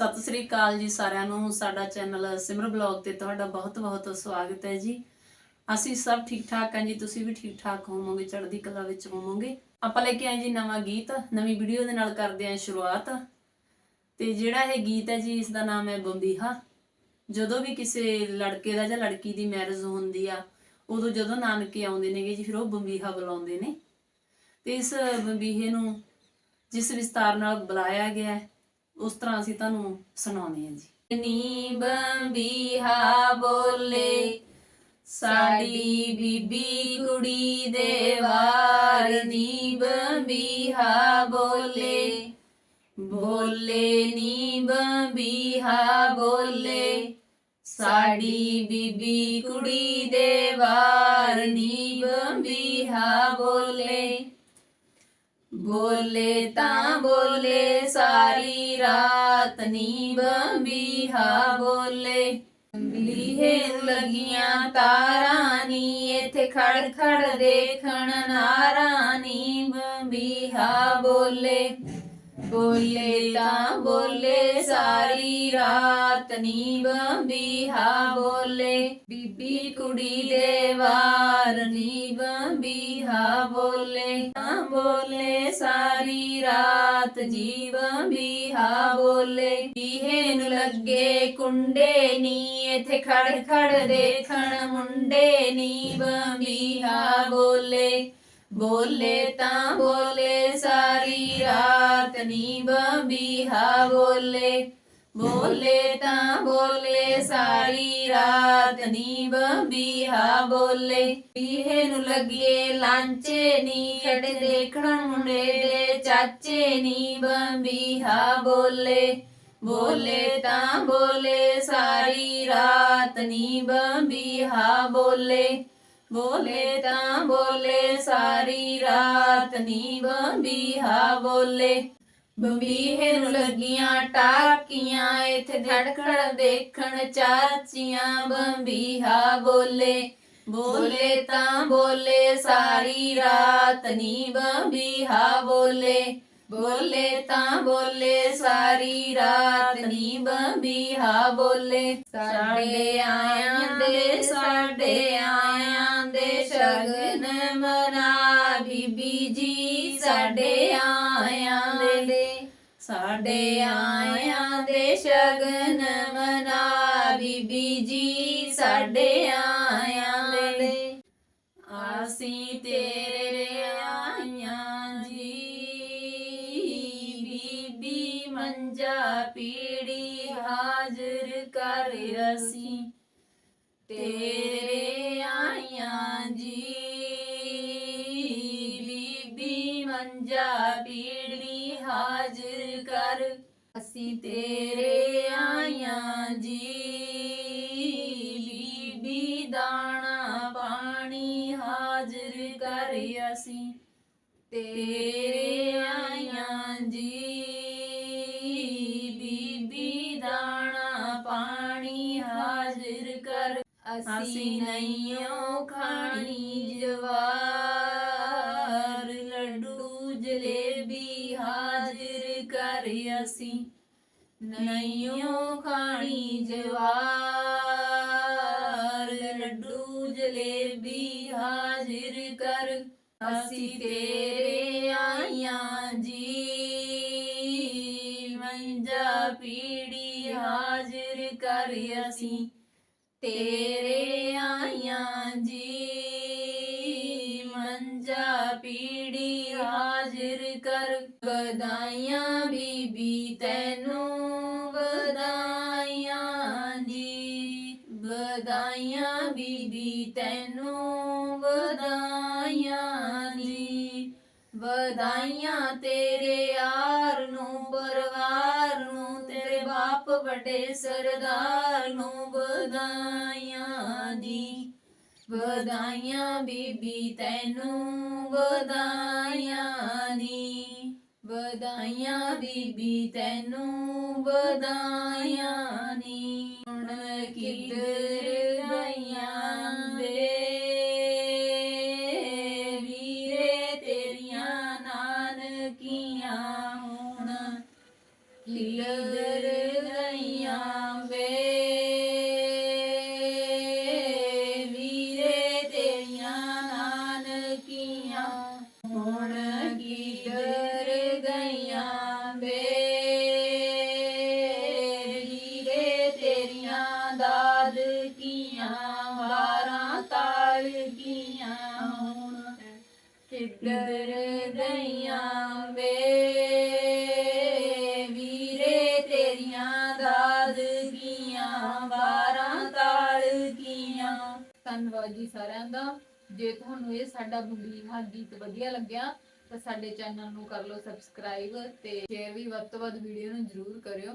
ਸਤਿ ਸ੍ਰੀ ਅਕਾਲ ਜੀ ਸਾਰਿਆਂ ਨੂੰ। ਸਾਡਾ ਚੈਨਲ ਸਿਮਰ ਬਲੌਗ ਤੇ ਤੁਹਾਡਾ ਬਹੁਤ-ਬਹੁਤ ਸਵਾਗਤ ਹੈ ਜੀ। ਅਸੀਂ ਸਭ ਠੀਕ ਠਾਕ ਹਾਂ ਜੀ, ਤੁਸੀਂ ਵੀ ਠੀਕ ਠਾਕ ਹੋਵੋਗੇ, ਚੜ੍ਹਦੀ ਕਲਾ ਵਿੱਚ ਹੋਵੋਗੇ। ਆਪਾਂ ਲੈ ਕੇ ਆਏ ਜੀ ਨਵਾਂ ਗੀਤ, ਨਵੀਂ ਵੀਡੀਓ ਦੇ ਨਾਲ ਕਰਦੇ ਹਾਂ ਸ਼ੁਰੂਆਤ। ਤੇ ਜਿਹੜਾ ਇਹ ਗੀਤ ਹੈ ਜੀ ਇਸ ਦਾ ਨਾਮ ਹੈ ਬੰਬੀਹਾ। ਜਦੋਂ ਵੀ ਕਿਸੇ ਲੜਕੇ ਦਾ ਜਾਂ ਲੜਕੀ ਦੀ ਮੈਰਿਜ ਹੁੰਦੀ ਆ, ਉਦੋਂ ਜਦੋਂ ਨਾਨਕੇ ਆਉਂਦੇ ਨੇਗੇ ਜੀ, ਫਿਰ ਉਹ ਬੰਬੀਹਾ ਬੁਲਾਉਂਦੇ ਨੇ। ਤੇ ਇਸ ਬੰਬੀਹੇ ਨੂੰ ਜਿਸ ਵਿਸਤਾਰ ਨਾਲ ਬੁਲਾਇਆ ਗਿਆ ਹੈ ਉਸ ਤਰ੍ਹਾਂ ਅਸੀਂ ਤੁਹਾਨੂੰ ਸੁਣਾਉਂਦੇ ਹਾਂ ਜੀ। ਨੀ ਬੰਬੀਹਾ ਬੋਲੇ, ਸਾਡੀ ਬੀਬੀ ਕੁੜੀ ਦੇ ਵਾਰ। ਨੀ ਬੰਬੀਹਾ ਬੋਲੇ ਬੋਲੇ ਨੀ ਬੰਬੀਹਾ ਬੋਲੇ, ਸਾਡੀ ਬੀਬੀ ਕੁੜੀ ਦੇ ਵਾਰ। ਨੀ ਬੰਬੀਹਾ ਬੋਲੇ ਬੋਲੇ ਤਾਂ ਬੋਲੇ, ਸਾਰੀ ਰਾਤ ਨੀ ਬੰਬੀਹਾ ਬੋਲੇ। ਬੀਹੇ ਲੱਗੀਆਂ ਤਾਰਾਂ ਨੀ ਇੱਥੇ ਖੜ ਖੜ ਦੇਖਣ ਨਾਰਾਂ ਨੀ ਬੰਬੀਹਾ ਬੋਲੇ। ਬੋਲੇ ਤਾਂ ਬੋਲੇ, ਸਾਰੀ ਰਾਤ ਨੀ ਬੰਬੀਹਾ ਬੋਲੇ, ਬੀਬੀ ਕੁੜੀ ਦੇ ਵਾਰ ਨੀ ਬੰਬੀਹਾ ਬੋਲੇ। ਤਾਂ ਬੋਲੇ, ਸਾਰੀ ਰਾਤ ਜੀ ਬੰਬੀਹਾ ਬੋਲੇ। ਬੀਹੇ ਨੂੰ ਲੱਗੇ ਕੁੰਡੇ ਨੀ ਇੱਥੇ ਖੜ ਖੜ ਦੇਖਣ ਮੁੰਡੇ ਨੀ ਬੰਬੀਹਾ ਬੋਲੇ। ਬੋਲੇ ਤਾਂ ਬੋਲੇ, ਸਾਰੀ ਰਾਤ ਨੀ ਬੰਬੀਹਾ ਬੋਲੇ। ਬੋਲੇ ਤਾਂ ਬੋਲੇ, ਸਾਰੀ ਰਾਤ ਨੀ ਬੰਬੀਹਾ ਬੋਲੇ। ਪੀਹੇ ਨੂੰ ਲੱਗੇ ਲਾਂਚੇ ਨੀ ਅੜੇ ਦੇਖਣ ਮੁੰਡੇ ਦੇ ਚਾਚੇ ਨੀ ਬੰਬੀਹਾ ਬੋਲੇ। ਬੋਲੇ ਤਾਂ ਬੋਲੇ, ਸਾਰੀ ਰਾਤ ਨੀ ਬੰਬੀਹਾ ਬੋਲੇ। ਬੋਲੇ ਤਾਂ ਬੋਲੇ, ਸਾਰੀ ਰਾਤ ਨੀ ਬੰਬੀਹਾ ਬੋਲੇ। ਬੰਬੀਹੇ ਨੂੰ ਲੱਗੀਆਂ ਟਾਕੀਆਂ, ਇੱਥੇ ਧੜਕਣ ਦੇਖਣ ਚਾਚੀਆਂ ਬੰਬੀਹਾ ਬੋਲੇ। ਬੋਲੇ ਤਾਂ ਬੋਲੇ, ਸਾਰੀ ਰਾਤ ਨੀ ਬੰਬੀਹਾ ਬੋਲੇ। ਬੋਲੇ ਤਾਂ ਬੋਲੇ, ਸਾਰੀ ਰਾਤ ਨੀ ਬੰਬੀਹਾ ਬੋਲੇ। ਸਾਡੇ ਆਇਆਂ ਦੇ ਸਾਡੇ ਆਇਆਂ ਸਾਡੇ ਆਇਆਂ ਦੇ ਸ਼ਗਨ ਮਨਾ ਬੀਬੀ ਜੀ ਸਾਡੇ ਆਇਆਂ ਦੇ। ਅਸੀਂ ਤੇਰੇ ਆਇਆਂ ਜੀ। ਬੀਬੀ ਮੰਜਾ ਪੀੜੀ ਹਾਜ਼ਰ ਕਰ ਅਸੀਂ। ਤੇਰੇ ਅਸੀਂ ਤੇਰੇ ਆਇਆਂ ਜੀ। ਬੀਬੀ ਦਾਣਾ ਪਾਣੀ ਹਾਜ਼ਰ ਕਰ ਅਸੀਂ। ਤੇਰੇ ਆਇਆਂ ਜੀ। ਬੀਬੀ ਦਾਣਾ ਪਾਣੀ ਹਾਜ਼ਰ ਕਰ ਅਸੀਂ। ਨਹੀਂਓ ਖਾਣੀ ਨਹੀਂਓ ਖਾਣੀ ਜਵਾਰ, ਲੱਡੂ ਜਲੇਬੀ ਹਾਜ਼ਰ ਕਰ, ਅਸੀਂ ਤੇਰੇ ਆਈਆਂ ਜੀ। ਮੰਜਾ ਪੀੜੀ ਹਾਜ਼ਰ ਕਰ, ਅਸੀਂ ਤੇਰੇ ਆਈਆਂ ਜੀ। ਮੰਜਾ ਪੀੜੀ ਹਾਜ਼ਰ ਕਰ, ਵਧਾਈਆਂ ਬੀਬੀ ਤੈਨੂੰ ਵਧਾਈਆਂ ਬੀਬੀ, ਤੈਨੂੰ ਵਧਾਈਆਂ ਜੀ ਵਧਾਈਆਂ ਤੇਰੇ ਯਾਰ ਨੂੰ, ਪਰਿਵਾਰ ਨੂੰ, ਤੇਰੇ ਬਾਪ ਵੱਡੇ ਸਰਦਾਰ ਨੂੰ ਵਧਾਈਆਂ ਦੀ ਵਧਾਈਆਂ ਬੀਬੀ, ਤੈਨੂੰ ਵਧਾਈਆਂ ਨੀ। ਵਧਾਈਆਂ ਬੀਬੀ, ਤੈਨੂੰ ਵਧਾਈਆਂ ਕਿੱਧਰ ਗਈਆਂ ਵੇ ਵੀਰੇ ਤੇਰੀਆਂ ਦਾਦਗੀਆਂ ਵਾਰਾਂ ਤਾਲਗੀਆਂ ਧੰਨਵਾਦ ਜੀ ਸਾਰਿਆਂ ਦਾ। ਜੇ ਤੁਹਾਨੂੰ ਇਹ ਸਾਡਾ ਬੁਲੀਹਾ ਗੀਤ ਵਧੀਆ ਲੱਗਿਆ, ਤਾਂ ਸਾਡੇ ਚੈਨਲ ਨੂੰ ਕਰ ਲਓ ਸਬਸਕ੍ਰਾਈਬ ਤੇ ਸ਼ੇਅਰ ਵੀ ਵੱਧ ਤੋਂ ਵੱਧ ਵੀਡੀਓ ਨੂੰ ਜਰੂਰ ਕਰਿਓ।